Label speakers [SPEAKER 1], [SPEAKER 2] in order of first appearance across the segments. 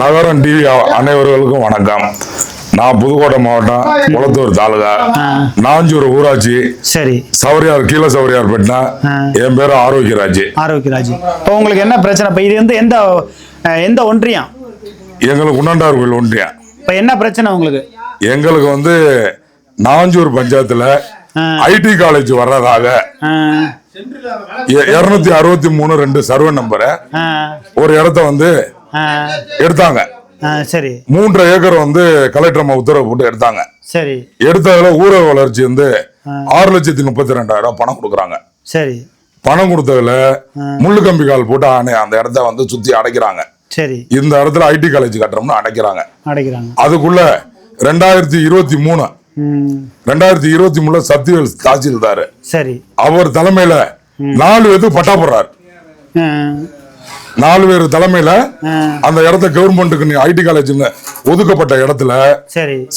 [SPEAKER 1] நகரம் டிவி அனைவர்களுக்கும் வணக்கம். நான் புதுக்கோட்டை மாவட்டம் குளத்தூர் தாலுகா. நாஞ்சூர் ஊராட்சி.
[SPEAKER 2] சரி.
[SPEAKER 1] சவரியார் கீழ சவரியார் பெட்டினா. என் பேரு ஆரோக்கியராஜ்.
[SPEAKER 2] ஆரோக்கியராஜ். இப்போ உங்களுக்கு என்ன பிரச்சனை? இப்போ இது வந்து எந்த எந்த ஒன்றியம்
[SPEAKER 1] எங்களுக்கு உண்ணாண்டார் கோயில் ஒன்றியம்
[SPEAKER 2] இப்போ என்ன பிரச்சனை உங்களுக்கு?
[SPEAKER 1] எங்களுக்கு வந்து நாஞ்சூர் பஞ்சாயத்துல. ஐடி காலேஜ் வர்றதாக இருநூத்தி அறுபத்தி மூணு ரெண்டு சர்வே நம்பரை. ஒரு இடத்த வந்து எடுத்தாங்க.
[SPEAKER 2] சரி.
[SPEAKER 1] மூன்றரை ஏக்கர் வந்து கலெக்டர் அம்மா உத்தரவு போட்டு எடுத்தாங்க.
[SPEAKER 2] சரி.
[SPEAKER 1] எடுத்ததுல ஊரக வளர்ச்சி வந்து ஆறு லட்சத்தி முப்பத்தி ரெண்டாயிரம் பணம் கொடுக்குறாங்க.
[SPEAKER 2] சரி.
[SPEAKER 1] பணம் கொடுத்ததுல முள்ளு கம்பி கால் போட்டு ஆனை அந்த இடத்த வந்து சுத்தி அடைக்கிறாங்க.
[SPEAKER 2] சரி.
[SPEAKER 1] இந்த இடத்துல ஐடி காலேஜ் கட்டுறோம்னு அடைக்கிறாங்க.
[SPEAKER 2] அடைக்கிறாங்க.
[SPEAKER 1] அதுக்குள்ள ரெண்டாயிரத்தி இருபத்தி மூணு ரெண்டாயிரத்தி இருபத்தி மூணுல சத்யவேல் தாசில்தார்.
[SPEAKER 2] சரி.
[SPEAKER 1] அவர் தலைமையில நாலு பேருக்கு பட்டா போடுறாரு. நாலு பேர் தலைமையில அந்த இடத்த கவர்மெண்ட்டுக்கு ஐடி காலேஜ்னு ஒதுக்கப்பட்ட இடத்துல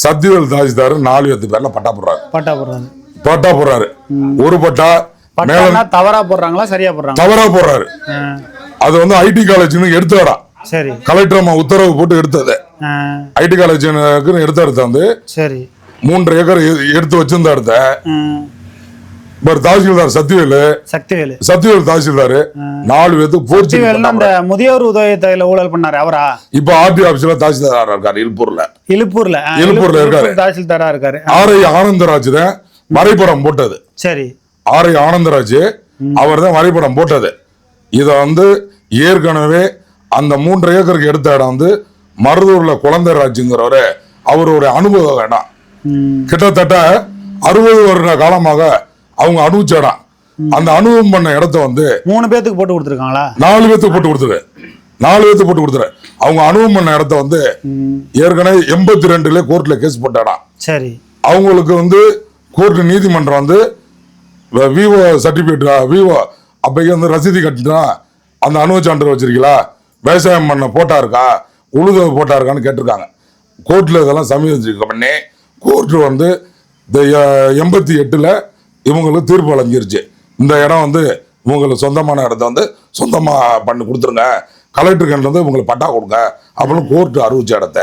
[SPEAKER 1] சத்யவேல் தாசில்தார் நாலு பேர்த்து பேர்ல பட்டா போடுறாரு.
[SPEAKER 2] பட்டா போடுறாங்க
[SPEAKER 1] பட்டா போடுறாரு. ஒரு பட்டா
[SPEAKER 2] தவறா போடுறாங்களா சரியா போடுறாங்க
[SPEAKER 1] தவறா போடுறாரு. அது வந்து ஐடி காலேஜ்னு எடுத்து வரா.
[SPEAKER 2] சரி.
[SPEAKER 1] கலெக்டர் அம்மா உத்தரவு போட்டு எடுத்தது. ஐடி காலேஜுக்கு எடுத்த இடத்த வந்து
[SPEAKER 2] சரி.
[SPEAKER 1] மூன்று ஏக்கர் எடுத்து வச்சிருந்த இடத்த இப்ப தாசில்தார் சத்யவேலு
[SPEAKER 2] சக்திவேலு
[SPEAKER 1] சத்யவேல் தாசில்தார். நாலு பேத்துக்கு போர்ச்சி
[SPEAKER 2] அந்த முதியோர் உதவித்தொகையில ஊழல் பண்ணாரு அவரா?
[SPEAKER 1] இப்ப ஆர்டி ஆபீஸ்ல தாசில்தார் இருக்காரு இல்பூர்ல
[SPEAKER 2] இலுப்பூர்ல. அஹ்,
[SPEAKER 1] இலுப்பூர்ல இருக்காரு.
[SPEAKER 2] தாசில்தாரா இருக்காரு.
[SPEAKER 1] ஆரை ஆனந்தராஜ் தான் வரைபடம் போட்டது.
[SPEAKER 2] சரி.
[SPEAKER 1] ஆரை ஆனந்தராஜ் அவர் தான் வரைபடம் போட்டது. இத வந்து ஏற்கனவே அந்த மூன்று ஏக்கருக்கு எடுத்த இடம் வந்து மருதூர்ல குழந்தைராஜுங்கிறவரு அவருடைய அனுபவ இடம்
[SPEAKER 2] ம்,
[SPEAKER 1] கிட்டத்தட்ட அறுபது வருட காலமாக அவங்க அனுபவிச்ச இடம் அந்த அனுபவம் பண்ண இடத்த வந்து
[SPEAKER 2] மூணு பேத்துக்கு போட்டு கொடுத்துருக்காங்களா?
[SPEAKER 1] நாலு பேத்துக்கு போட்டு கொடுத்துரு நாலு பேத்துக்கு போட்டு கொடுத்துரு அவங்க அனுபவம் பண்ண இடத்த வந்து ஏற்கனவே எண்பத்தி ரெண்டுல கோர்ட்ல கேஸ் போட்ட இடம்
[SPEAKER 2] சரி.
[SPEAKER 1] அவங்களுக்கு வந்து கோர்ட் நீதிமன்றம் வந்து விவோ சர்டிபிகேட் விவோ அப்பைக்கு வந்து ரசீது கட்டினா அந்த அனுபவ சான்று வச்சிருக்கீங்களா? விவசாயம் பண்ண போட்டா இருக்கா? உழுத போட்டா இருக்கான்னு கேட்டிருக்காங்க. கோர்ட்ல இதெல்லாம் சமீபம் பண்ணி கோர்ட் வந்து எண்பத்தி எட்டுல இவங்களுக்கு தீர்ப்பு வழங்கிருச்சு. இந்த இடம் வந்து இவங்களுக்கு சொந்தமான இடத்த வந்து சொந்தமா பண்ணி கொடுத்துருங்க. கலெக்டர் கண்ணில் வந்து இவங்களுக்கு பட்டா கொடுங்க. அப்படின்னு கோர்ட் அறிவிச்ச இடத்த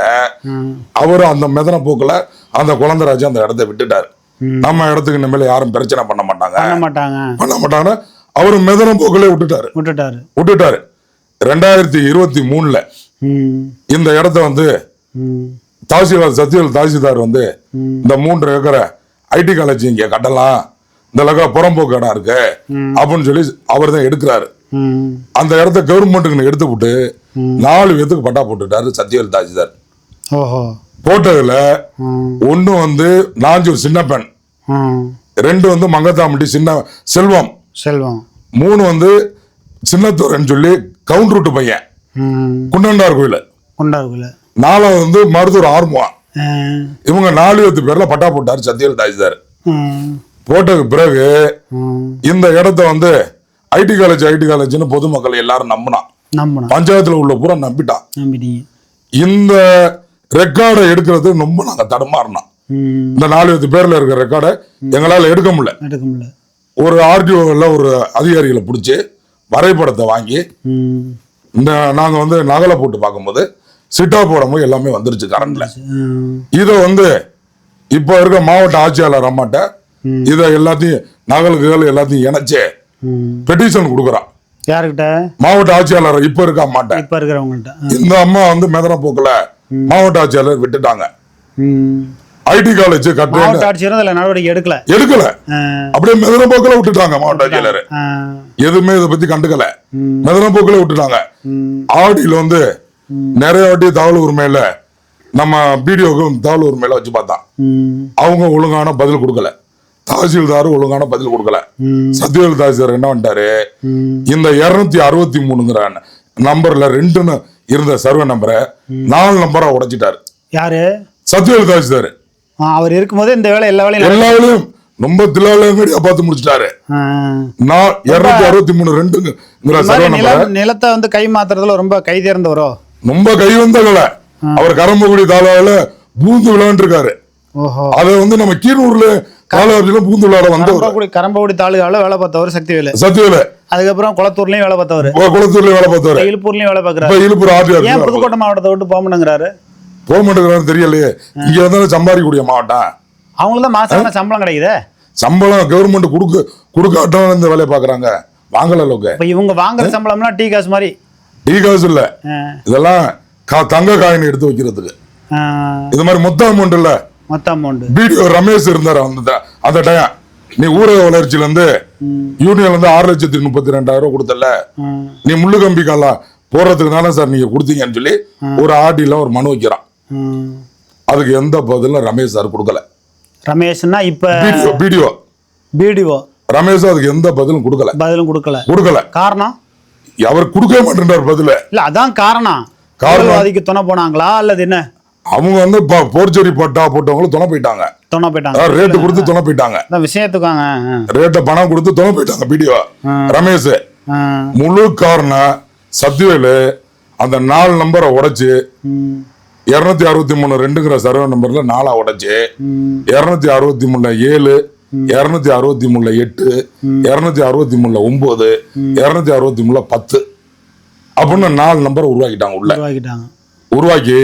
[SPEAKER 2] ம்,
[SPEAKER 1] அவர் அந்த மெதன போக்குல அந்த குழந்தைராஜ் அந்த இடத்த விட்டுட்டாரு. நம்ம இடத்துக்கு இனிமேல் யாரும் பிரச்சனை பண்ண மாட்டாங்க.
[SPEAKER 2] பண்ண மாட்டாங்க.
[SPEAKER 1] அவர் மெதன போக்குல விட்டுட்டாரு.
[SPEAKER 2] விட்டுட்டாரு.
[SPEAKER 1] விட்டுட்டாரு. ரெண்டாயிரத்தி இருபத்தி மூணுல இந்த இடத்த வந்து தாசில்தார் சத்யவேல் தாசில்தார் வந்து. இந்த மூன்று ஏக்கரை ஐடி காலேஜ் இங்க கட்டலாம். இந்த லக்கா புறம்போக்கு இடம் இருக்கு. அப்படின்னு சொல்லி அவர் தான் எடுக்கிறாரு அந்த இடத்த கவர்மெண்ட்டுக்கு எடுத்து விட்டு நாலு பேத்துக்கு பட்டா போட்டுட்டாரு சத்யவேல்
[SPEAKER 2] ஓஹோ.
[SPEAKER 1] போட்டதுல ஒண்ணு வந்து நாஞ்சூர் சின்னப்பன். ரெண்டு வந்து மங்கத்தாம்பட்டி சின்ன செல்வம்.
[SPEAKER 2] செல்வம்.
[SPEAKER 1] மூணு வந்து சின்னத்தூரன் சொல்லி கவுண்டர் விட்டு பையன். குண்டண்டார் கோயில்.
[SPEAKER 2] கொண்டாருக்குள்ள
[SPEAKER 1] நாலாவது வந்து மருதூர் ஆர்முவா. இவங்க நாலு பேர்ல பட்டா போட்டார் சத்யவேல் தாசிதார்
[SPEAKER 2] ம்,
[SPEAKER 1] போட்டதுக்கு பிறகு. இந்த இடத்த வந்து ஐடி காலேஜ் ஐடி காலேஜ்னு பொதுமக்கள் எல்லாரும் நம்பினான் பஞ்சாயத்துல உள்ள பூரா நம்பிட்டான் இந்த ரெக்கார்டை எடுக்கிறது ரொம்ப நாங்க தடுமாறினோம் இந்த நாலு பேர்ல இருக்கிற ரெக்கார்டை எங்களால எடுக்க முடியல. ஒரு ஆர்டிஓவில் ஒரு அதிகாரிகளை பிடிச்சி வரைபடத்தை வாங்கி இந்த நாங்கள் வந்து நகலை போட்டு பார்க்கும்போது சிட்டா போடும்போது எல்லாமே வந்துருச்சு கரண்ட்ல இதை வந்து இப்போ இருக்க மாவட்ட ஆட்சியாளர் அம்மாட்ட இதை எல்லாத்தையும் நகலுகள் எல்லாத்தையும் இணைச்சு. பெட்டிஷன் கொடுக்குறான்
[SPEAKER 2] யாருக்கிட்ட?
[SPEAKER 1] மாவட்ட ஆட்சியாளர் இப்போ இருக்க அம்மாட்ட.
[SPEAKER 2] இப்ப இருக்கிறவங்கள்ட்ட.
[SPEAKER 1] இந்த அம்மா வந்து மெதன போக்குல மாவட்ட ஆட்சியாளர் விட்டுட்டாங்க. ஐடி காலேஜ் கட்டு
[SPEAKER 2] மாவட்ட ஆட்சியரும் அதில் நடவடிக்கை எடுக்கல.
[SPEAKER 1] எடுக்கல. அப்படியே மெதன போக்குல விட்டுட்டாங்க மாவட்ட ஆட்சியாளர். எதுவுமே இதை பத்தி கண்டுக்கல. மெதன போக்குல விட்டுட்டாங்க. ஆடியில் வந்து நிறைய வாட்டி தகவல் உரிமையில நம்ம பிடிஓக்கும் தகவல் உரிமையில வச்சு பார்த்தான். அவங்க ஒழுங்கான பதில் கொடுக்கல. தாசில்தார் ஒழுங்கான பதில் கொடுக்கல. சத்யவேல் தாசில்தார் என்ன பண்ணிட்டாரு. இந்த இருநூத்தி அறுபத்தி மூணுங்கிற நம்பர்ல ரெண்டுன்னு இருந்த சர்வே நம்பரை நாலு நம்பரா உடைச்சிட்டாரு.
[SPEAKER 2] யாரு?
[SPEAKER 1] சத்யவேல் தாசில்தார்.
[SPEAKER 2] அவர் இருக்கும்போது இந்த வேலை எல்லா வேலையும்
[SPEAKER 1] எல்லா வேலையும் ரொம்ப தில்லாலங்கடியா பார்த்து முடிச்சிட்டாரு. நான் இருநூத்தி அறுபத்தி மூணு ரெண்டுங்கிற சர்வே நம்பரை
[SPEAKER 2] நிலத்தை வந்து கை மாத்துறதுல ரொம்ப கை தேர்ந்தவரோ?
[SPEAKER 1] ரொம்ப கை வந்த வேலை அவர் கரம்பக்குடி தாளாவில பூந்து விளையாண்டு இருக்காரு அதை வந்து நம்ம கீரூர்ல காலவரியில பூந்துள்ளார வந்தவர்.
[SPEAKER 2] கரம்பக்குடி தாலுகாவில் வேலை பார்த்தவர் சக்திவேலு.
[SPEAKER 1] சத்தியவேல
[SPEAKER 2] அதுக்கப்புறம் குளத்தூர்லயும் வேலை பார்த்தவர்.
[SPEAKER 1] குளத்தூர்ல வேலை பார்த்தவர்.
[SPEAKER 2] இழுப்பூர்லயும் வேலை பார்க்கறாரு.
[SPEAKER 1] இழுப்பூர் ஆர்டிஆர்
[SPEAKER 2] ஏன் புதுக்கோட்டை மாவட்டத்தை விட்டு போக மாட்டேங்கிறாரு?
[SPEAKER 1] போக மாட்டேங்கிறான்னு தெரியலையே. இங்க வந்து சம்பாதிக்கக்கூடிய மாவட்டம்.
[SPEAKER 2] அவங்களுக்கு தான் மாசம் சம்பளம் கிடைக்குதே?
[SPEAKER 1] சம்பளம் கவர்மெண்ட் கொடுக்க கொடுக்காட்டும் இந்த வேலையை பாக்குறாங்க வாங்கல அளவுக்கு.
[SPEAKER 2] இப்ப இவங்க வாங்குற சம்பளம்லாம் டீ காசு மாதிரி.
[SPEAKER 1] டீ காசு இல்ல. இதெல்லாம் கா- தங்க காயின் எடுத்து வைக்கிறதுக்கு. இது மாதிரி மொத்த அமௌண்ட் இல்ல.
[SPEAKER 2] மொத்த அமௌண்ட்
[SPEAKER 1] பிடிஓ ரமேஷ் இருந்தார் அந்த அந்த டைம் நீ ஊரக வளர்ச்சியில இருந்து யூனியன்ல இருந்து ஆறு லட்சத்தி முப்பத்தி ரெண்டாயிரம் ரூபாய் கொடுத்தல நீ முள்ளு கம்பி காலா போடுறதுக்கு தானே சார் நீங்க கொடுத்தீங்கன்னு சொல்லி ஒரு ஆர்டில ஒரு மனு வைக்கிறான். அதுக்கு எந்த பதிலும் ரமேஷ் சார் கொடுக்கல.
[SPEAKER 2] ரமேஷ்னா இப்ப
[SPEAKER 1] பிடிஓ பிடிஓ
[SPEAKER 2] பிடிஓ
[SPEAKER 1] ரமேஷ் அதுக்கு எந்த பதிலும் கொடுக்கல.
[SPEAKER 2] பதிலும் கொடுக்கல.
[SPEAKER 1] கொடுக்கல.
[SPEAKER 2] காரணம்?
[SPEAKER 1] அவர் கொடுக்கவே மாட்டேன்றார் பதில.
[SPEAKER 2] இல்ல அதான் காரணம்? ஊழல்வாதிக்கு துணை போனாங்களா அல்லது என்ன?
[SPEAKER 1] அவங்க வந்து ப- போர்ச்சரி பட்டா போட்டவங்களும் துணை போயிட்டாங்க.
[SPEAKER 2] துணை போயிட்டாங்க.
[SPEAKER 1] ரேட்டு கொடுத்து துணை போயிட்டாங்க.
[SPEAKER 2] விஷயத்துக்காங்க.
[SPEAKER 1] ரேட்டை பணம் கொடுத்து துணை போயிட்டாங்க பிடிஓ ரமேஷ் முழு காரணம் சத்யவேலு அந்த நாலு நம்பரை உடைச்சு இருநூத்தி அறுபத்தி மூணு ரெண்டுங்கிற சர்வே நம்பர்ல நாலா உடைச்சு இருநூத்தி அறுபத்தி மூணுல ஏழு இருநூத்தி அறுபத்தி மூணுல எட்டு இருநூத்தி அறுபத்தி மூணுல ஒன்பது இருநூத்தி அறுபத்தி மூணுல பத்து. அப்படின்னு நாலு நம்பரை உருவாக்கிட்டாங்க உள்ள. உருவாக்கி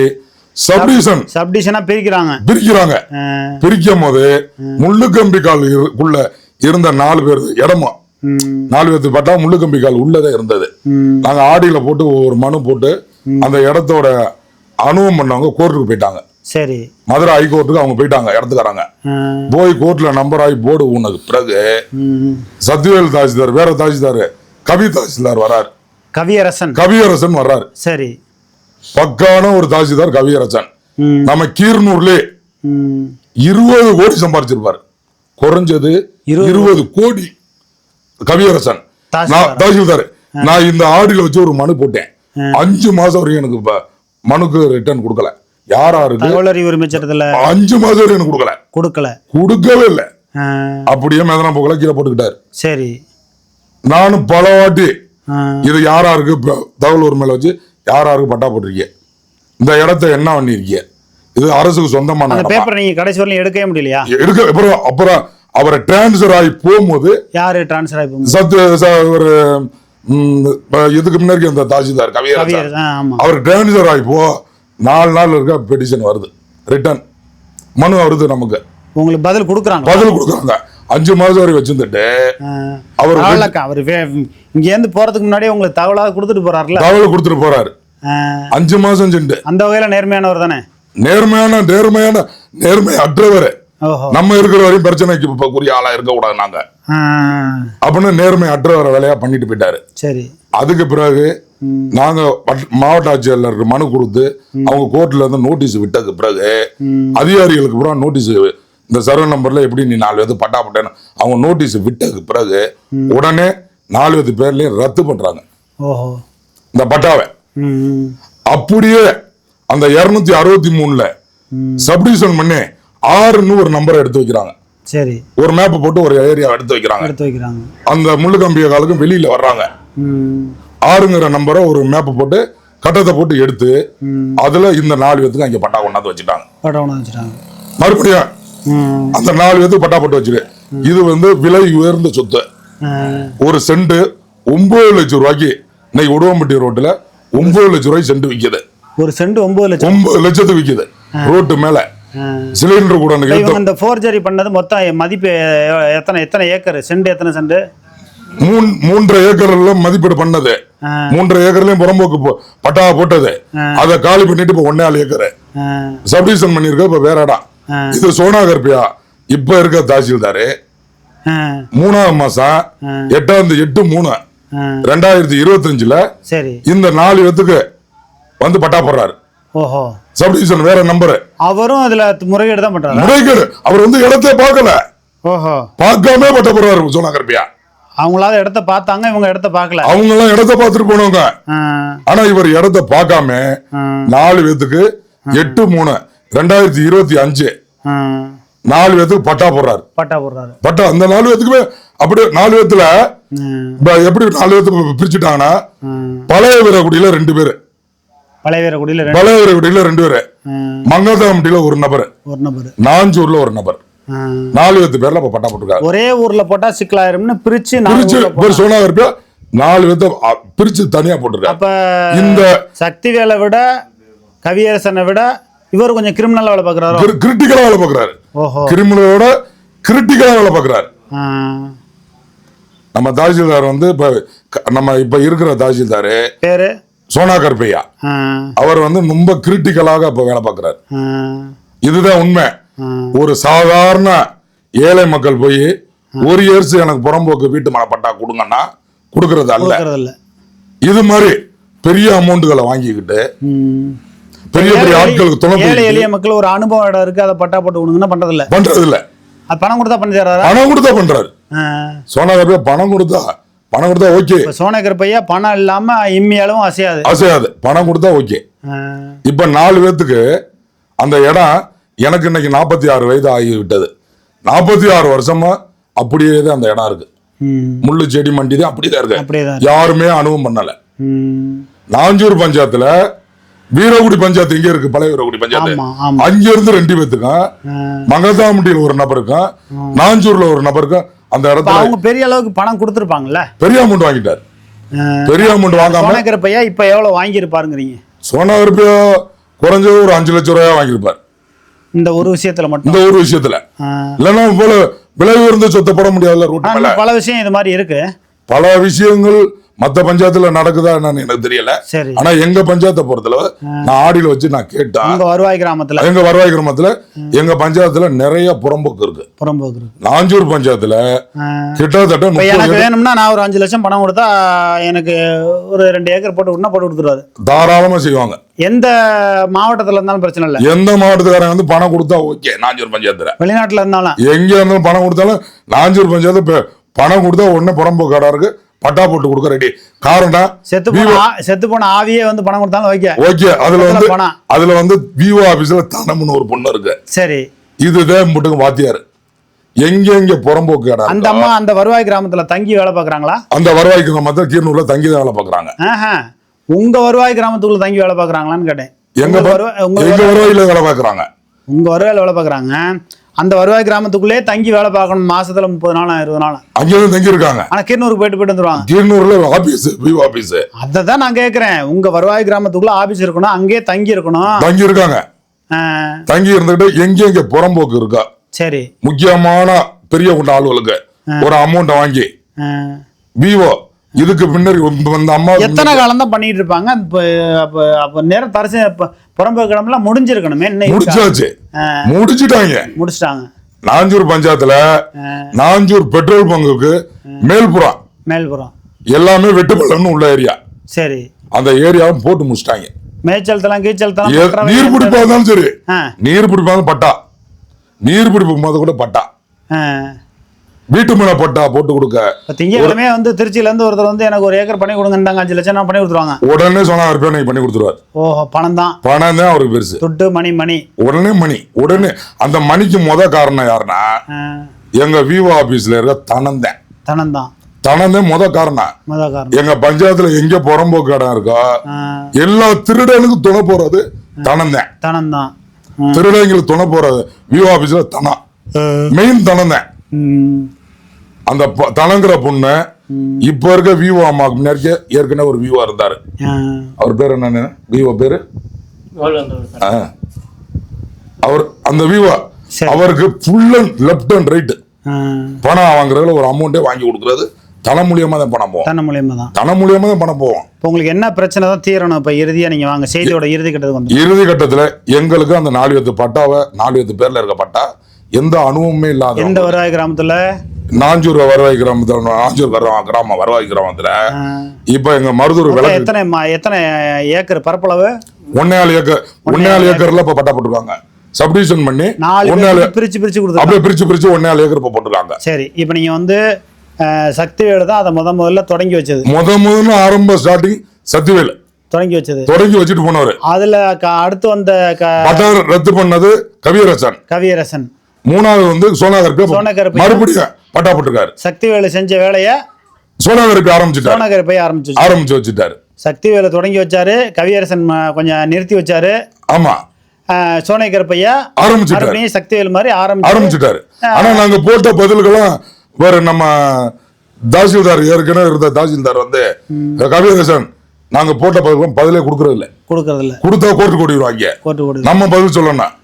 [SPEAKER 1] சப்டிவிஷன்
[SPEAKER 2] சப்டிஷனா பிரிக்கிறாங்க.
[SPEAKER 1] பிரிக்கிறாங்க. பிரிக்கும் போது முள்ளு கம்பி கால் இரு- உள்ள இருந்த நாலு பேர் இடமா நாலு பேர்த்து பட்டா முள்ளு கம்பி கால் உள்ளதே இருந்தது. நாங்க ஆடியில போட்டு ஒரு மனு போட்டு அந்த இடத்தோட அனுபவம் பண்ணவங்க கோர்ட்டுக்கு போயிட்டாங்க.
[SPEAKER 2] சரி.
[SPEAKER 1] மதுரை ஹைகோர்ட்டுக்கு அவங்க போயிட்டாங்க இடத்துக்காரங்க. போய் கோர்ட்ல நம்பர் ஆகி போர்டு ஊனது பிறகு. சத்யவேல் தாசில்தார் வேற தாசில்தார் கவி தாசில்தார் வராரு.
[SPEAKER 2] கவியரசன்.
[SPEAKER 1] கவியரசன் வர்றாரு.
[SPEAKER 2] சரி.
[SPEAKER 1] பக்கான ஒரு தாசில்தார் கவியரசன். நம்ம கீர்னூர்லே. இருபது கோடி சம்பாரிச்சிருப்பாரு. குறைஞ்சது
[SPEAKER 2] இருபது
[SPEAKER 1] கோடி கவியரசன்.
[SPEAKER 2] தாசில்தார்.
[SPEAKER 1] நான் இந்த ஆடியில வச்சு ஒரு மனு போட்டேன். அஞ்சு மாசம் வரைக்கும் எனக்கு மனுக்கு ரிட்டர்ன் கொடுக்கல.
[SPEAKER 2] உரிமை சட்டத்துல
[SPEAKER 1] அஞ்சு மாசம் வரைக்கும் எனக்கு கொடுக்கல.
[SPEAKER 2] கொடுக்கல.
[SPEAKER 1] கொடுக்கவே இல்லை. அப்படியே மேதனா போகல கீழே போட்டுக்கிட்டாரு.
[SPEAKER 2] சரி.
[SPEAKER 1] நானும் பல வாட்டி இது யாராருக்கு ப- தகவல் உரிமையில வச்சு யாராருக்கு பட்டா போட்டிருக்கீங்க? இந்த இடத்த என்ன பண்ணிருக்கீங்க? இது அரசுக்கு சொந்தமான?
[SPEAKER 2] பேப்பரை நீங்க கடைசி வரலையும் எடுக்கவே முடியலையா?
[SPEAKER 1] எடுக்க அப்புறம் அப்புறம் அவரை டிரான்ஸ்ஃபர் ஆகி போகும்போது
[SPEAKER 2] யாரு டிரான்ஸ்ஃபர் ஆகி?
[SPEAKER 1] சத்து ஒரு இதுக்கு முன்னாடி அந்த தாசில்தார்
[SPEAKER 2] ஆமா.
[SPEAKER 1] அவர் டிரான்ஸ்ஃபர் ஆகி போ நாலு நாள் இருக்க பெட்டிஷன் வருது. ரிட்டர்ன் மனு வருது நமக்கு.
[SPEAKER 2] உங்களுக்கு பதில் கொடுக்குறாங்க.
[SPEAKER 1] பதில் கொடுக்குறாங்க. அஞ்சு மாசம் வரை வச்சிருந்துட்டு அவர்
[SPEAKER 2] அவர் இங்க இருந்து போறதுக்கு முன்னாடியே உங்களுக்கு தகவலாக கொடுத்துட்டு போறாருல
[SPEAKER 1] தகவல் கொடுத்துட்டு போறாரு. அஞ்சு மாசம் சென்று
[SPEAKER 2] அந்த வகையில நேர்மையானவர் தானே?
[SPEAKER 1] நேர்மையான நேர்மையான நேர்மை அற்றவர். நம்ம இருக்கிற வரையும் பிரச்சனைக்கு குறிய ஆளா இருக்க கூடாது நாங்க. அப்படின்னு நேர்மை அற்றவரை வேலையா பண்ணிட்டு போயிட்டாரு.
[SPEAKER 2] சரி.
[SPEAKER 1] அதுக்கு பிறகு நாங்க வட்- மாவட்ட ஆட்சியாளருக்கு மனு கொடுத்து அவங்க கோர்ட்ல இருந்து நோட்டீஸ் விட்டதுக்கு பிறகு அதிகாரிகளுக்கு பூரா நோட்டீஸ் இந்த சர்வே நம்பர்ல எப்படி நீ நாலு பேர்த்து பட்டா பட்டேன்னு அவங்க நோட்டீஸ் விட்டதுக்கு பிறகு உடனே நாலு பேர்த்து பேர்லயும் ரத்து பண்றாங்க. இந்த பட்டாவை. அப்படியே அந்த இருநூத்தி அறுபத்தி மூணுல சப்டிவிஷன் பண்ணி ஆறுன்னு ஒரு நம்பரை எடுத்து வைக்கிறாங்க.
[SPEAKER 2] சரி.
[SPEAKER 1] ஒரு மேப் போட்டு ஒரு ஏரியா எடுத்து வைக்கிறாங்க.
[SPEAKER 2] எடுத்து வைக்கிறாங்க.
[SPEAKER 1] அந்த முள்ளு கம்பிய காலுக்கும் வெளியில வர்றாங்க. ஆறுங்கிற நம்பரை ஒரு மேப் போட்டு கட்டத்தை போட்டு எடுத்து அதுல இந்த நாலு பேத்துக்கு அங்க பட்டா கொண்டாந்து வச்சுட்டாங்க.
[SPEAKER 2] படம் ஒன்று வச்சுட்டாங்க.
[SPEAKER 1] மறுபடியும் அந்த நாலு பேத்துக்கு பட்டா போட்டு வச்சிரு. இது வந்து விலை உயர்ந்த சொத்து. ஒரு சென்ட் ஒன்பது லட்சம் ரூபாய்க்கு இன்னைக்கு உடுவம்பட்டி ரோட்டுல ஒன்பது லட்சம் ரூபாய்க்கு சென்ட் விக்குது.
[SPEAKER 2] ஒரு சென்ட் ஒன்பது லட்சம்.
[SPEAKER 1] ஒன்பது லட்சத்துக்கு விக்குது. ரோட்டு மேல. சிலிண்டர் கூட
[SPEAKER 2] இந்த ஃபோர்ஜரி பண்ணது மொத்தம் மதிப்பு எத்தனை எத்தனை ஏக்கர்? சென்ட் எத்தனை சென்ட்?
[SPEAKER 1] மூணு மூன்றரை ஏக்கர்ல மதிப்பீடு பண்ணது. மூன்றரை ஏக்கர்லயும் புறம்போக்கு பட்டா போட்டது. அதை காலி பண்ணிட்டு இப்ப ஒன்னே ஆள் ஏக்கர். சப்டிவிஷன் பண்ணிருக்க இப்ப வேற இடம். இது சோனா கர்பியா இப்ப இருக்க தாசில்தாரு. மூணாவது மாசம் எட்டாம் எட்டு மூணு. ரெண்டாயிரத்தி இருபத்தஞ்சுல
[SPEAKER 2] சரி.
[SPEAKER 1] இந்த நாலு பேத்துக்கு வந்து பட்டா போடுறாரு.
[SPEAKER 2] ஓஹோ.
[SPEAKER 1] சப்டிவிஷன் வேற நம்பர்
[SPEAKER 2] அவரும் அதுல முறைகேடு தான் பண்றாரு?
[SPEAKER 1] முறைகேடு. அவர் வந்து இடத்தை பார்க்கல.
[SPEAKER 2] ஓஹோ.
[SPEAKER 1] பார்க்காம பட்ட போடுறாரு சோனா கர்பியா
[SPEAKER 2] அவங்களால இடத்த பார்த்தாங்க இவங்க இடத்த பார்க்கல.
[SPEAKER 1] அவங்க எல்லாம் இடத்தை பார்த்துட்டு போனவங்க. ஆனா இவர் இடத்தை பார்க்காம நாலு பேத்துக்கு எட்டு மூணு. ரெண்டாயிரத்தி இருபத்தி அஞ்சு. நாலு பேத்துக்கு பட்டா போடுறாரு.
[SPEAKER 2] பட்டா போடுறாரு.
[SPEAKER 1] பட்டா அந்த நாலு பேத்துக்குமே அப்படியே நாலு பேத்துல எப்படி நாலு பேத்து பிரிச்சுட்டாங்கன்னா. பழைய வீரக்குடியில ரெண்டு பேரு.
[SPEAKER 2] பழைய வீரக்குடியில ரெண்டு
[SPEAKER 1] பழைய வீரக்குடியில ரெண்டு பேரு.
[SPEAKER 2] ம்,
[SPEAKER 1] மங்கதாம்பட்டியில ஒரு நபர்.
[SPEAKER 2] ஒரு நபர்.
[SPEAKER 1] நாஞ்சூர்ல ஒரு நபர். நாலு பேத்து பேர்ல இப்ப பட்டா போட்டிருக்காரு.
[SPEAKER 2] ஒரே ஊர்ல போட்டா சிக்கலாயிரும்னு பிரிச்சு
[SPEAKER 1] பிரிச்சு சோனா இருப்பியா நாலு பேத்த பிரிச்சு தனியா போட்டிருக்காரு.
[SPEAKER 2] அப்ப
[SPEAKER 1] இந்த
[SPEAKER 2] சக்திவேலை விட கவியரசனை விட இவர் கொஞ்சம் கிரிமினல் வேலை பார்க்குறாரோ?
[SPEAKER 1] கிரிட்டிக்கலா வேலை பாக்குறாரு
[SPEAKER 2] ஓஹோ.
[SPEAKER 1] கிரிமினலோட கிரிட்டிக்கலா வேலை பாக்குறாரு. நம்ம தாசில்தார் வந்து இப்ப நம்ம இப்ப இருக்கிற தாசில்தார்
[SPEAKER 2] பேரு?
[SPEAKER 1] சோனா கருப்பையா
[SPEAKER 2] ஆ.
[SPEAKER 1] அவர் வந்து ரொம்ப கிரிட்டிக்கலாக இப்ப வேலை பார்க்கிறார்.
[SPEAKER 2] ஆ.
[SPEAKER 1] இதுதான் உண்மை. ஒரு சாதாரண ஏழை மக்கள் போய் ஒரு இயர்ஸ் எனக்கு புறம்போக்கு வீட்டு மனை பட்டா கொடுங்கன்னா கொடுக்கறது அல்ல இது மாதிரி பெரிய அமௌண்ட்டுகளை வாங்கிக்கிட்டு. பெரிய பெரிய ஆட்களுக்கு துணை
[SPEAKER 2] ஏழை எளிய மக்கள் ஒரு அனுபவம் இடம் இருக்கு அதை பட்டா போட்டு கொடுங்கன்னா பண்றது இல்ல
[SPEAKER 1] பண்றது இல்ல
[SPEAKER 2] அது பணம் கொடுத்தா பண்ணி தர்றாரா?
[SPEAKER 1] பணம் கொடுத்தா பண்றாரு. சோனா கருப்பையா பணம் கொடுத்தா பணம் கொடுத்தா ஓகே.
[SPEAKER 2] இப்ப சோனகர் பையா பணம் இல்லாம இம்மியாலும் அசையாது.
[SPEAKER 1] அசையாது. பணம் கொடுத்தா ஓகே. இப்ப நாலு பேத்துக்கு அந்த இடம் எனக்கு இன்னைக்கு நாற்பத்தி ஆறு வயது ஆகிவிட்டது. நாற்பத்தி ஆறு வருஷமா அப்படியே தான் அந்த இடம் இருக்கு. முள்ளு செடி மண்டி தான் அப்படியே இருக்கு.
[SPEAKER 2] அப்படியேதான்
[SPEAKER 1] யாருமே அனுபவம் பண்ணல. நாஞ்சூர் பஞ்சாயத்துல வீரகுடி பஞ்சாயத்து இங்க இருக்கு பழைய வீரகுடி பஞ்சாயத்து. அங்க இருந்து ரெண்டு பேத்துக்கும். மங்கதாமுட்டியில் ஒரு நபருக்கும் நாஞ்சூர்ல ஒரு நபருக்கும் அந்த இடத்துல
[SPEAKER 2] அவங்க பெரிய அளவுக்கு பணம் கொடுத்துருப்பாங்கல்ல?
[SPEAKER 1] பெரிய அமௌண்ட் வாங்கிட்டார். பெரிய அமௌண்ட் வாங்காம
[SPEAKER 2] சோனகர் பையா இப்ப எவ்வளவு வாங்கியிருப்பாருங்கிறீங்க?
[SPEAKER 1] சோனா ரூபாயோ குறைஞ்சது ஒரு அஞ்சு லட்சம் ரூபாய் வாங்கியிருப்பார்.
[SPEAKER 2] இந்த ஒரு விஷயத்துல மட்டும்?
[SPEAKER 1] இந்த ஒரு விஷயத்துல. இல்லைன்னா போல விலை உயர்ந்த சொத்தை போட முடியாதுல்ல
[SPEAKER 2] பல விஷயம் இது மாதிரி இருக்கு.
[SPEAKER 1] பல விஷயங்கள் மத்த பஞ்சாயத்துல நடக்குதா என்னன்னு எனக்கு தெரியல. ஆனா எங்க பஞ்சாயத்தை பொறுத்தளவு நான் ஆடியில வச்சு நான் கேட்டேன்
[SPEAKER 2] வருவாய் கிராமத்துல.
[SPEAKER 1] எங்க வருவாய் கிராமத்துல எங்க பஞ்சாயத்துல நிறைய புறம்போக்கு இருக்கு.
[SPEAKER 2] புறம்போக்கு இருக்கு.
[SPEAKER 1] நாஞ்சூர் பஞ்சாயத்துல. கிட்டத்தட்ட
[SPEAKER 2] எனக்கு வேணும்னா நான் ஒரு அஞ்சு லட்சம் பணம் கொடுத்தா எனக்கு ஒரு ரெண்டு ஏக்கர் போட்டு கொடுத்தா போட்டு கொடுத்துருவாரு.
[SPEAKER 1] தாராளமா செய்வாங்க.
[SPEAKER 2] எந்த மாவட்டத்துல இருந்தாலும் பிரச்சனை இல்லை.
[SPEAKER 1] எந்த மாவட்டத்துக்காரங்க வந்து பணம் கொடுத்தா ஓகே நாஞ்சூர் பஞ்சாயத்துல.
[SPEAKER 2] வெளிநாட்டுல இருந்தாலும்.
[SPEAKER 1] எங்க இருந்தாலும் பணம் கொடுத்தாலும் நாஞ்சூர் பஞ்சாயத்து பணம் கொடுத்தா உடனே புறம்போக்காரருக்கு பட்டா போட்டு கொடுக்க ரெடி காரணம்
[SPEAKER 2] செத்து போன செத்து போன ஆவியே வந்து பணம் கொடுத்தாலும் வைக்க
[SPEAKER 1] ஓகே அதுல வந்து. அதுல வந்து விவோ ஆபீஸ்ல தனம்னு ஒரு பொண்ணு இருக்கு.
[SPEAKER 2] சரி.
[SPEAKER 1] இதுதான் முட்டுங்க வாத்தியார். எங்க எங்க புறம்போக்கு
[SPEAKER 2] அந்த அம்மா அந்த வருவாய் கிராமத்துல தங்கி வேலை பார்க்கறாங்களா?
[SPEAKER 1] அந்த வருவாய்க்கு கிராமத்துல கீரனூர்ல தங்கி தான் வேலை பாக்குறாங்க
[SPEAKER 2] உங்க வருவாய் கிராமத்துக்குள்ள தங்கி வேலை பார்க்கறாங்களான்னு கேட்டேன்.
[SPEAKER 1] எங்க
[SPEAKER 2] வருவாய் உங்க
[SPEAKER 1] வருவாயில வேலை பாக்குறாங்க
[SPEAKER 2] உங்க வருவாயில வேலை பார்க்கறாங்க. அந்த வருவாய் கிராமத்துக்குள்ளே தங்கி வேலை பார்க்கணும். மாசத்துல முப்பது நாள் இருபது நாள்.
[SPEAKER 1] அங்கேயும் தங்கி இருக்காங்க
[SPEAKER 2] ஆனா கிருநூருக்கு போயிட்டு போயிட்டு வந்துருவாங்க.
[SPEAKER 1] கீரனூர்ல ஆபீஸ் விவோ ஆபீஸ்
[SPEAKER 2] அதை தான் நான் கேட்குறேன் உங்க வருவாய் கிராமத்துக்குள்ள ஆபீஸ் இருக்கணும் அங்கேயே தங்கி இருக்கணும்.
[SPEAKER 1] தங்கி இருக்காங்க தங்கி இருந்துட்டு எங்க எங்க புறம்போக்கு இருக்கா.
[SPEAKER 2] சரி.
[SPEAKER 1] முக்கியமான பெரிய குண்ட ஆளுகளுக்கு. ஒரு அமௌண்ட் வாங்கி. விவோ இதுக்கு பின்னாடி இந்த அம்மா
[SPEAKER 2] எத்தனை காலம் தான் பண்ணிட்டு இருப்பாங்க அப்போ அப்போ நேரம் தரிசு புறம்போக்கு கிடமெல்லாம் முடிஞ்சிருக்கணுமே?
[SPEAKER 1] முடிச்சாச்சு. முடிச்சிட்டாங்க.
[SPEAKER 2] முடிச்சிட்டாங்க.
[SPEAKER 1] நாஞ்சூர் பஞ்சாயத்துல நாஞ்சூர் பெட்ரோல் பங்குக்கு மேல்புறம்.
[SPEAKER 2] மேல்புறம்.
[SPEAKER 1] எல்லாமே வெட்டுப்பள்ளம்னு உள்ள ஏரியா.
[SPEAKER 2] சரி.
[SPEAKER 1] அந்த ஏரியாவும் போட்டு முடிச்சிட்டாங்க.
[SPEAKER 2] மேய்ச்சல்தெல்லாம் கீச்சல்தெல்லாம்
[SPEAKER 1] ஏ-
[SPEAKER 2] பற்றவை
[SPEAKER 1] நீர் பிடிப்பா இருந்தாலும் சரி. நீர் பிடிப்பாங்க பட்டா. நீர் பிடிப்பும் போது கூட பட்டா. வீட்டு மேல பட்டா போட்டு கொடுக்க.
[SPEAKER 2] திங்கக்கிழமே வந்து திருச்சியிலேருந்து ஒருத்தர் வந்து எனக்கு ஒரு ஏக்கர் பண்ணி கொடுங்கன்றாங்க அஞ்சு லட்சம் நான் பண்ணி கொடுத்துருவாங்க.
[SPEAKER 1] உடனே சொன்னா நீங்க பண்ணி கொடுத்துருவாரு.
[SPEAKER 2] ஓஹோ பணம் தான்.
[SPEAKER 1] பணம் தான் அவருக்கு பெருசு.
[SPEAKER 2] துட்டு மணி மணி.
[SPEAKER 1] உடனே மணி உடனே. அந்த மணிக்கு முத காரணம் யாருன்னா எங்க விவோ ஆபீஸ்ல இருக்க தனம் தான்.
[SPEAKER 2] தனம் தான்
[SPEAKER 1] தனம் தான் முத காரணம். எங்க பஞ்சாயத்துல எங்க புறம்போக்கு இடம் இருக்கோ எல்லா திருடனுக்கும் துணை போறது தனம் தான்
[SPEAKER 2] தனம் தான்.
[SPEAKER 1] திருடங்களுக்கு துணை போறது விவோ ஆபீஸ்ல தனம். மெயின் தனம் தான்
[SPEAKER 2] ம்,
[SPEAKER 1] அந்த ப- தனங்கிற பொண்ணு இப்ப இருக்க விவோ அம்மாவுக்கு முன்னாடி ஏற்கனவே ஒரு விவோ இருந்தாரு. அவர் பேர் என்ன விவோ பேரு? ஆ. அவர் அந்த விவோ. அவருக்கு full and left and right பணம் வாங்குறதுல ஒரு அமௌண்ட்டே வாங்கி கொடுக்கறது. தன மூலியமா தான் பணம் போவோம்.
[SPEAKER 2] தனம் மூலியமா தான்.
[SPEAKER 1] தன மூலியமா தான் பணம் போவோம்.
[SPEAKER 2] இப்போ உங்களுக்கு என்ன பிரச்சனை தான் தீரணும்? இப்போ இறுதியா நீங்க வாங்க செய்தியோட இறுதி கட்டத்துக்கு வந்து
[SPEAKER 1] இறுதி கட்டத்துல எங்களுக்கு அந்த நாலு பேத்து பட்டாவை நாலு பேத்து பேர்ல இருக்க பட்டா எந்த அனுபவமே இல்லாத
[SPEAKER 2] எந்த வருவாய் கிராமத்துல?
[SPEAKER 1] நாஞ்சூர் வருவாய் கிராமத்துல நாஞ்சூர் கிராம கிராம வருவாய் கிராமத்துல. இப்ப எங்க மருதூர் விளக்கு
[SPEAKER 2] எத்தனை எத்தனை ஏக்கர் பரப்பளவு?
[SPEAKER 1] ஒன்னேழு ஏக்கர் ஒன்னேழு ஏக்கர்ல இப்ப பட்டா போட்டுருக்காங்க. சப்டிவிஷன் பண்ணி
[SPEAKER 2] பேருக்கு பிரிச்சு பிரிச்சு கொடுத்துருக்காங்க.
[SPEAKER 1] அப்படியே பிரிச்சு பிரிச்சு ஒன்னேழு ஏக்கர் இப்ப போட்டுருக்காங்க.
[SPEAKER 2] சரி இப்போ நீங்க வந்து சக்திவேலு தான் அதை முத முதல்ல தொடங்கி வச்சது.
[SPEAKER 1] முத முதல்ல ஆரம்ப ஸ்டார்டிங் சத்திவேல்
[SPEAKER 2] தொடங்கி வச்சது.
[SPEAKER 1] தொடங்கி வச்சுட்டு போனவர்.
[SPEAKER 2] அதுல அடுத்து வந்த
[SPEAKER 1] ரத்து பண்ணது கவியரசன்.
[SPEAKER 2] கவியரசன்.
[SPEAKER 1] மூணாவது வந்து சோனாகர்பி
[SPEAKER 2] சோனாகர்பி.
[SPEAKER 1] மறுபடியும் பட்டா போட்டிருக்காரு.
[SPEAKER 2] சக்திவேலு செஞ்ச வேலையை
[SPEAKER 1] சோனாகர்பி ஆரம்பிச்சுட்டாரு.
[SPEAKER 2] சோனகர் போய் ஆரம்பிச்சு.
[SPEAKER 1] ஆரம்பிச்சு வச்சுட்டாரு.
[SPEAKER 2] சக்திவேலு தொடங்கி வச்சாரு கவியரசன் கொஞ்சம் நிறுத்தி வச்சாரு.
[SPEAKER 1] ஆமா.
[SPEAKER 2] சோனை கருப்பையா
[SPEAKER 1] ஆரம்பிச்சுட்டாரு.
[SPEAKER 2] மறுபடியும் சக்திவேல் மாதிரி ஆரம்பிச்சு
[SPEAKER 1] ஆரம்பிச்சுட்டாரு. ஆனா நாங்க போட்ட பதில்களும் வேற நம்ம தாசில்தார் ஏற்கனவே இருந்த தாசில்தார் வந்து கவியரசன் நாங்க போட்ட பதில்களும் பதிலே கொடுக்கறது இல்ல
[SPEAKER 2] கொடுக்கறது இல்ல
[SPEAKER 1] கொடுத்தா கோர்ட்டு
[SPEAKER 2] கொடுக்கு
[SPEAKER 1] நம்ம பதில் சொல்லணும்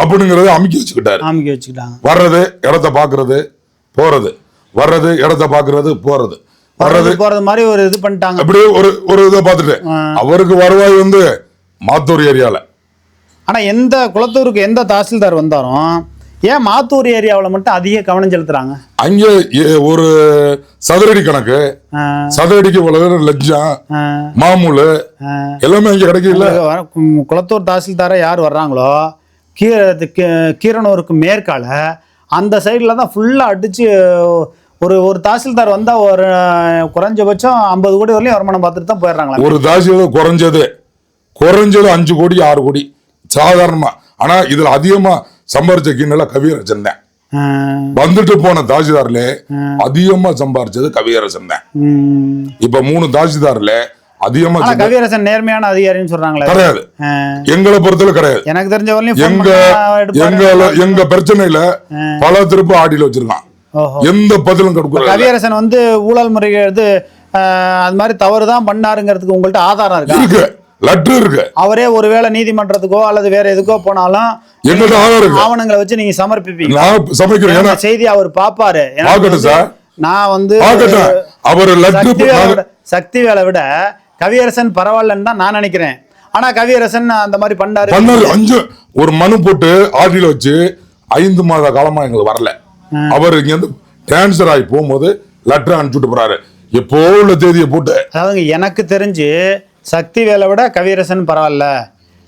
[SPEAKER 1] அப்படிங்கறத அமுக்கி வச்சுக்கிட்டாரு.
[SPEAKER 2] ஆமிக்க வச்சுக்கிட்டாங்க.
[SPEAKER 1] வர்றது இடத்த பாக்குறது போறது. வர்றது இடத்த பாக்குறது போறது. வர்றது
[SPEAKER 2] வர்றது போறது மாதிரி ஒரு இது பண்ணிட்டாங்க.
[SPEAKER 1] அப்படியே ஒரு ஒரு இதை பார்த்துட்டு. அவருக்கு வருவாய் வந்து மாத்தூர் ஏரியால.
[SPEAKER 2] ஆனா எந்த குளத்தூருக்கு எந்த தாசில்தார் வந்தாலும் ஏன் மாத்தூர் ஏரியாவில் மட்டும் அதிக கவனம் செலுத்துறாங்க?
[SPEAKER 1] அங்கே ஒரு சதுரடி கணக்கு. சதுரடிக்கு இவ்வளவு லட்சம் மாமூல். எல்லாமே அங்க கிடைக்கல.
[SPEAKER 2] குளத்தூர் தாசில்தாரை யார் வர்றாங்களோ கீர கீரனூருக்கு மேற்கால அந்த சைடில் தான் ஃபுல்லாக அடித்து ஒரு ஒரு தாசில்தார் வந்தால் ஒரு குறைஞ்சபட்சம் ஐம்பது கோடி வரலையும் வருமானம் பார்த்துட்டு தான் போயிடுறாங்களா?
[SPEAKER 1] ஒரு தாசில்தார் குறைஞ்சது. குறைஞ்சது அஞ்சு கோடி ஆறு கோடி சாதாரணமா. ஆனா இதுல அதிகமா சம்பாரிச்ச கிண்ணல கவியரசன் தான். வந்துட்டு போன தாசில்தார்ல அதிகமா சம்பாரிச்சது கவியரசன் தான். இப்ப மூணு தாசில்தார்ல அதிகமா
[SPEAKER 2] கவியரசன் நேர்மையான அதிகாரின்னு சொல்றாங்களே.
[SPEAKER 1] கிடையாது. எங்களை பொறுத்தல கிடையாது.
[SPEAKER 2] எனக்கு தெரிஞ்ச phone
[SPEAKER 1] எங்க. எங்க எங்க பிரச்சனையில பல திருப்பு ஆடியில வச்சிருக்கான். எந்த பதிலும் கொடுக்கறது
[SPEAKER 2] கவியரசன் வந்து ஊழல் முறைகள் அது மாதிரி தவறு தான் பண்ணாருங்கிறதுக்கு உங்கள்ட்ட ஆதாரம் இருக்கு.
[SPEAKER 1] லெட்டர் இருக்கு.
[SPEAKER 2] அவரே ஒருவேளை நீதிமன்றத்துக்கோ அல்லது வேற எதுக்கோ போனாலும் ஆவணங்களை வச்சு நீங்க சமர்ப்பிப்பீங்க.
[SPEAKER 1] நான் சமைக்கிறேன்
[SPEAKER 2] செய்தி அவர் பாப்பாரு. நான் வந்து
[SPEAKER 1] அவர் லெட்டர்
[SPEAKER 2] விட சக்திவேலை விட கவியரசன் பரவாயில்லன்னு தான் நான் நினைக்கிறேன். ஆனா கவியரசன் அந்த மாதிரி பண்ணாரு.
[SPEAKER 1] பண்ணாரு. அஞ்சு ஒரு மனு போட்டு ஆடியில வச்சு ஐந்து மாத காலமா எங்களுக்கு வரல. அவர் இங்க இருந்து டிரான்ஸ்ஃபர் ஆகி போகும்போது லெட்டர் அனுப்பிச்சுட்டு போறாரு. எப்போ உள்ள தேதியை போட்டு?
[SPEAKER 2] அதாவது எனக்கு தெரிஞ்சு சக்திவேலை விட கவியரசன் பரவாயில்ல.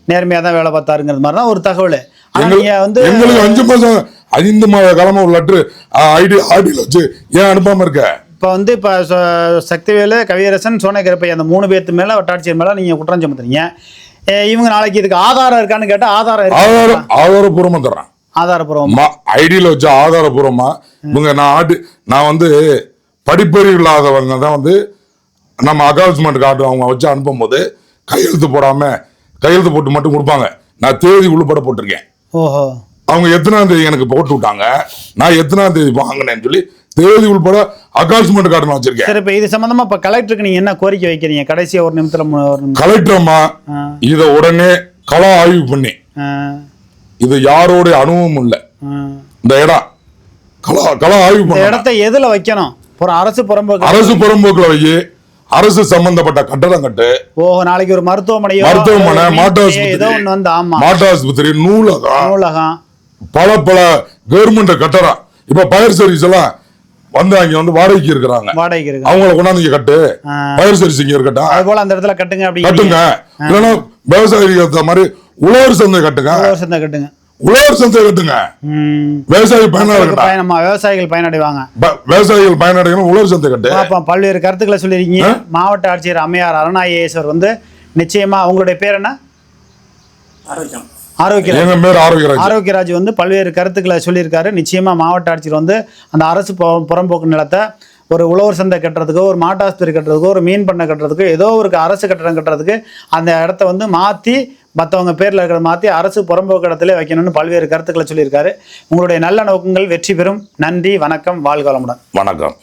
[SPEAKER 2] நேர்மையா தான் வேலை பார்த்தாருங்கிறது மாதிரி தான் ஒரு தகவல். ஆனா
[SPEAKER 1] எங்களுக்கு-
[SPEAKER 2] நீங்க வந்து
[SPEAKER 1] எங்களுக்கு அஞ்சு மாசம் ஐந்து மாத காலமா ஒரு லெட்டர் ஐடி ஆடியில வச்சு ஏன் அனுப்பாம இருக்க?
[SPEAKER 2] இப்போ வந்து இப்போ சக்திவேலு கவியரசன் சோனகிரப்பை அந்த மூணு பேர்த்து மேல வட்டாட்சியர் மேல நீங்க குற்றம் சுமத்துறீங்க. இவங்க நாளைக்கு இதுக்கு ஆதாரம் இருக்கான்னு கேட்டா ஆதாரம்
[SPEAKER 1] ஆதாரம் ஆதாரபூர்வமா தர்றேன்.
[SPEAKER 2] ஆதாரப்பூர்வம்
[SPEAKER 1] ஐடியில வச்சு ஆதாரபூர்வமா? இவங்க நான் ஆட்டு நான் வந்து படிப்பறிவு இல்லாதவங்க தான் வந்து நம்ம அக்கால்ஸ்மெண்ட் காட்டு அவங்க வச்சு அனுப்பும்போது கையெழுத்து போடாம கையெழுத்து போட்டு மட்டும் கொடுப்பாங்க. நான் தேதி உள்பட போட்டிருக்கேன்.
[SPEAKER 2] ஓஹோ.
[SPEAKER 1] அவங்க எத்தனாம் தேதி எனக்கு போட்டு விட்டாங்க. நான் எத்தனாம் தேதி வாங்கினேன்னு சொல்லி தேதி உள்பட அக்கால்ஸ்மெண்ட் கார்டு நான் வச்சிருக்கேன்.
[SPEAKER 2] சரி இப்போ இது சம்பந்தமா இப்போ கலெக்டருக்கு நீங்க என்ன கோரிக்கை வைக்கிறீங்க? கடைசியா ஒரு நிமிஷத்துல மு- ஒரு நிமிஷம்.
[SPEAKER 1] கலெக்டர் அம்மா
[SPEAKER 2] ஆ,
[SPEAKER 1] இதை உடனே கள ஆய்வு பண்ணி. இது யாரோடைய அனுபவம் இல்லை. இந்த இடம். கள கள ஆய்வு பண்ண
[SPEAKER 2] இடத்த எதுல வைக்கணும்? ஒரு அரசு புறம்போக்கு.
[SPEAKER 1] அரசு புறம்போக்குல வை. அரசு சம்பந்தப்பட்ட கட்டடம் கட்டு
[SPEAKER 2] ஓஹோ நாளைக்கு ஒரு
[SPEAKER 1] மருத்துவமனை
[SPEAKER 2] அல்லது
[SPEAKER 1] மாட்டு ஆஸ்பத்திரி நூலகம்.
[SPEAKER 2] நூலகம்.
[SPEAKER 1] பல பல கவர்மெண்ட் கட்டடம். இப்ப பயர் சர்வீஸ் எல்லாம் வந்து அங்க வந்து வாடகைக்கு இருக்கிறாங்க.
[SPEAKER 2] வாடகைக்கு
[SPEAKER 1] அவங்கள கொண்டாந்து இங்க கட்டு. பயர் சர்வீஸ் இங்க இருக்கட்டும்.
[SPEAKER 2] அது போல அந்த இடத்துல கட்டுங்க அப்படி
[SPEAKER 1] கட்டுங்க. இல்லைன்னா விவசாயிகளுக்கு மாதிரி உழவர் சந்தை கட்டுங்க.
[SPEAKER 2] வருஷத்தை கட்டுங்க.
[SPEAKER 1] உழவர் சந்தை கட்டுங்க
[SPEAKER 2] ம்.
[SPEAKER 1] விவசாயி பயனா இருக்கட்டும்
[SPEAKER 2] பயணமா? விவசாயிகள் பயனடைவாங்க.
[SPEAKER 1] விவசாயிகள் பயனடைக்கணும் உழவர் சந்தை கட்டு.
[SPEAKER 2] பாப்போம் பல்வேறு கருத்துக்களை சொல்லியிருக்கீங்க. மாவட்ட ஆட்சியர் அம்மையார் அருணாயேஸ்வர் வந்து நிச்சயமா உங்களுடைய பேர் என்ன?
[SPEAKER 3] ஆரோக்கியம்.
[SPEAKER 2] ஆரோக்கியராஜ்.
[SPEAKER 1] ஆரோக்கியராஜ்.
[SPEAKER 2] வந்து பல்வேறு கருத்துக்களை சொல்லியிருக்காரு. நிச்சயமா மாவட்ட ஆட்சியர் வந்து அந்த அரசு புற- புறம்போக்கு நிலத்தை ஒரு உழவர் சந்தை கட்டுறதுக்கோ ஒரு மாட்டாஸ்பத்திரி கட்டுறதுக்கோ ஒரு மீன் பண்ணை கட்டுறதுக்கோ ஏதோ ஒரு அரசு கட்டடம் கட்டுறதுக்கு அந்த இடத்த வந்து மாற்றி மற்றவங்க பேரில் இருக்கிற மாற்றி அரசு புறம்போக்கு இடத்துல வைக்கணும்னு பல்வேறு கருத்துக்களை சொல்லியிருக்காரு. உங்களுடைய நல்ல நோக்கங்கள் வெற்றி பெறும். நன்றி வணக்கம் வாழ்க வளமுடன்.
[SPEAKER 1] வணக்கம்.